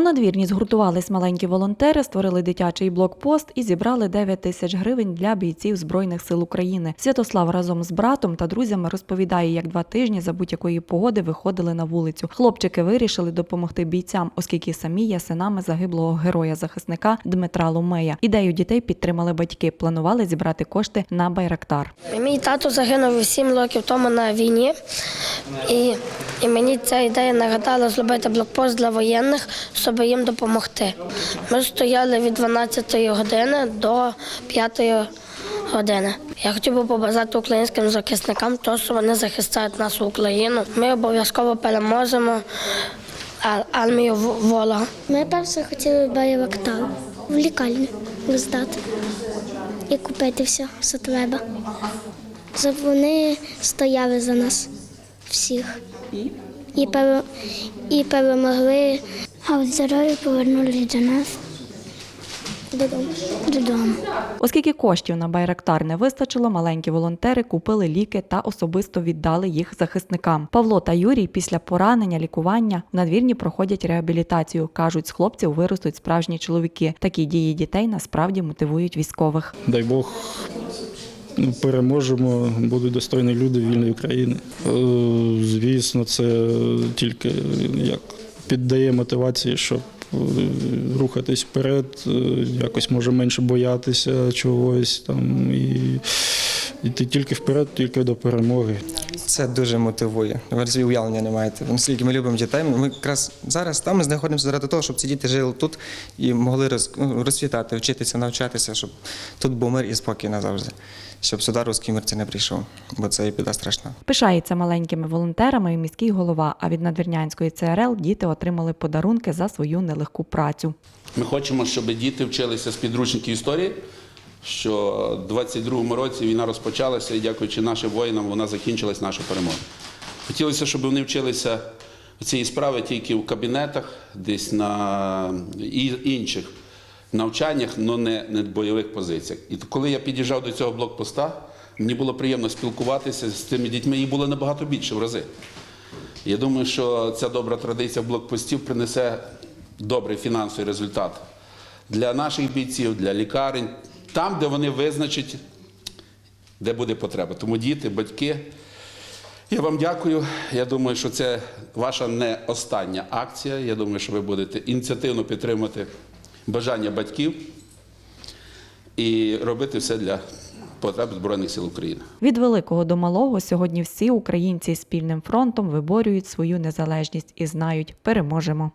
У надвірні згуртувались маленькі волонтери, створили дитячий блокпост і зібрали 9 тисяч гривень для бійців Збройних сил України. Святослав разом з братом та друзями розповідає, як два тижні за будь-якої погоди виходили на вулицю. Хлопчики вирішили допомогти бійцям, оскільки самі є синами загиблого героя-захисника Дмитра Ломея. Ідею дітей підтримали батьки. Планували зібрати кошти на байрактар. Мій тато загинув 7 років тому на війні, і, і мені ця ідея нагадала зробити блокпост для воєнних, щоб їм допомогти. Ми стояли від 12 години до 5 години. Я хотів би побажати українським захисникам, то, що вони захищають нашу Україну. Ми обов'язково переможемо армію в- ворога. Ми перше хотіли байрактар в лікарню роздати і купити все, що треба. Щоб вони стояли за нас всіх. І? І, пере... і перемогли. А от здорові повернулися до нас. Додому. Додому. Оскільки коштів на байрактар не вистачило, маленькі волонтери купили ліки та особисто віддали їх захисникам. Павло та Юрій після поранення, лікування в надвірні проходять реабілітацію. кажуть, з хлопців виростуть справжні чоловіки. Такі дії дітей насправді мотивують військових. Дай Бог переможемо, будуть достойні люди вільної України. Е, Звісно, це тільки як піддає мотивації, щоб е, рухатись вперед, е, якось може менше боятися чогось там і йти тільки вперед, тільки до перемоги. Це дуже мотивує. Ви собі уявлення не маєте. Наскільки ми любимо дітей, ми якраз зараз там ми знаходимося заради того, щоб ці діти жили тут і могли роз, ну, розцвітати, вчитися, навчатися, щоб тут був мир і спокій назавжди. Щоб сюди русський мир це не прийшов, бо це і біда страшна. Пишається маленькими волонтерами і міський голова. А від надвірнянської ЦРЛ діти отримали подарунки за свою нелегку працю. Ми хочемо, щоб діти вчилися з підручників історії, що в 22-му році війна розпочалася, і дякуючи нашим воїнам, вона закінчилась наша перемога. Хотілося, щоб вони вчилися цієї справи тільки в кабінетах, десь на інших навчаннях, але не, в бойових позиціях. І коли я під'їжджав до цього блокпоста, мені було приємно спілкуватися з тими дітьми, їх було набагато більше в рази. Я думаю, що ця добра традиція блокпостів принесе добрий фінансовий результат для наших бійців, для лікарень, там, де вони визначать, де буде потреба. Тому діти, батьки. Я вам дякую. Я думаю, що це ваша не остання акція. Я думаю, що ви будете ініціативно підтримувати бажання батьків і робити все для потреб Збройних сил України. Від великого до малого сьогодні всі українці спільним фронтом виборюють свою незалежність і знають, переможемо.